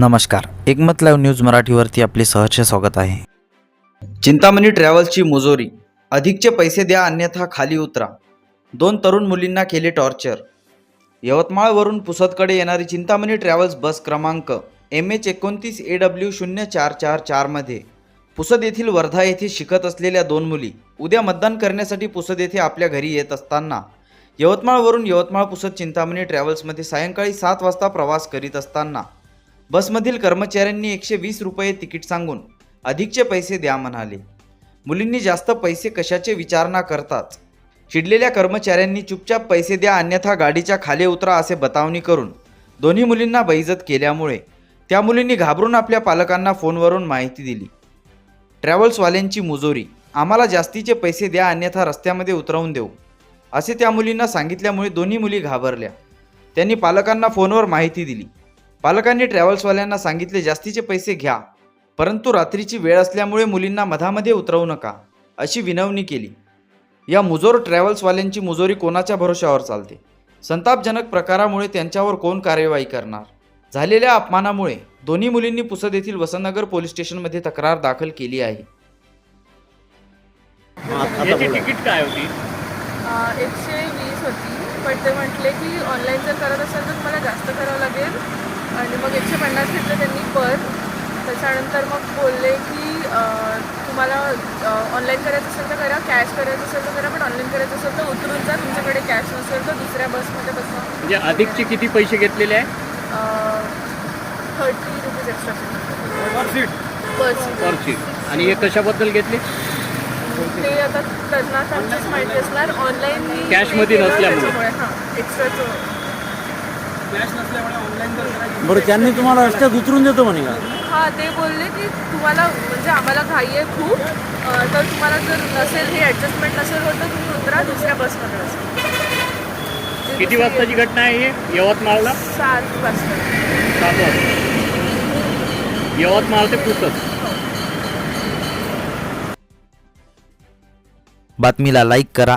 नमस्कार. एकमत live news मराठीवरती आपले सहर्ष स्वागत आहे. चिंतामणी ट्रॅव्हल्सची मुजोरी. अधिकचे पैसे द्या अन्यथा खाली उतरा. दोन तरुण मुलींना केले टॉर्चर. यवतमाळवरून पुसदकडे येणारी चिंतामणी ट्रॅव्हल्स बस क्रमांक एम एच एकोणतीस ए डब्ल्यू शून्य चार चार चारमध्ये पुसद येथील वर्धा येथे शिकत असलेल्या दोन मुली. उद्या मतदान करण्यासाठी पुसद येथे आपल्या घरी येत असताना. यवतमाळवरून यवतमाळ पुसद चिंतामणी ट्रॅव्हल्समध्ये सायंकाळी सात वाजता प्रवास करीत असताना. बसमधील कर्मचाऱ्यांनी एकशे वीस रुपये तिकीट सांगून अधिकचे पैसे द्या म्हणाले. मुलींनी जास्त पैसे कशाचे विचारणा करताच चिडलेल्या कर्मचाऱ्यांनी चुपचाप पैसे द्या अन्यथा गाडीच्या खाली उतरा असे बतावणी करून दोन्ही मुलींना बैजत केल्यामुळे त्या मुलींनी घाबरून आपल्या पालकांना फोनवरून माहिती दिली. ट्रॅव्हल्सवाल्यांची मुजोरी आम्हाला जास्तीचे पैसे द्या अन्यथा रस्त्यामध्ये उतरवून देऊ. असे त्या मुलींना सांगितल्यामुळे दोन्ही मुली घाबरल्या. त्यांनी पालकांना फोनवर माहिती दिली. पालकांनी ट्रॅव्हल्सवाल्यांना सांगितले जास्तीचे पैसे घ्या परंतु रात्रीची वेळ असल्यामुळे मुलींना मधामध्ये उतरवू नका अशी विनवणी केली. या मुजोर ट्रॅव्हल्सवाल्यांची मुजोरी कोणाच्या भरोशावर चालते? संतापजनक प्रकारामुळे त्यांच्यावर कोण कार्यवाही करणार? झालेल्या अपमानामुळे दोन्ही मुलींनी पुसद येथील वसंतनगर पोलीस स्टेशनमध्ये तक्रार दाखल केली आहे. याची तिकीट काय होती? अं, एकशे वीस होती पण ते म्हटले की ऑनलाईन जर करत असाल तर तुम्हाला जास्त करावं लागेल. आणि मग एकशे पन्नास घेतलं त्यांनी पर. त्याच्यानंतर मग बोलले की तुम्हाला ऑनलाईन करायचं असेल तर करा कॅश करायचं असेल तर करा पण ऑनलाईन करायचं असेल तर उतरून जा तुमच्याकडे कॅश नसेल तर दुसऱ्या बसमध्ये बसा. म्हणजे अधिकचे किती पैसे घेतलेले आहे? Thirty rupees extra per seat per seat आणि हे कशाबद्दल घेतले? ते आता त्यांना माहिती असणार. ऑनलाईन मी Cash मध्ये केलं नसल्यामुळे. हां एक्स्ट्राचं बरं त्यांनी तुम्हाला रस्त्यात उतरून देतो म्हणे का? हां ते बोलले की तुम्हाला म्हणजे आम्हाला घाई आहे खूप. अं, तर तुम्हाला जर नसेल हे ॲडजस्टमेंट नसेल होत तर तुम्ही उतरा दुसऱ्या बसमध्ये बसा. किती वाजताची घटना आहे हे? यवतमाळला? सात वाजता. सात वाजता. यवतमाळ ते पुसद. बातमीला लाईक करा.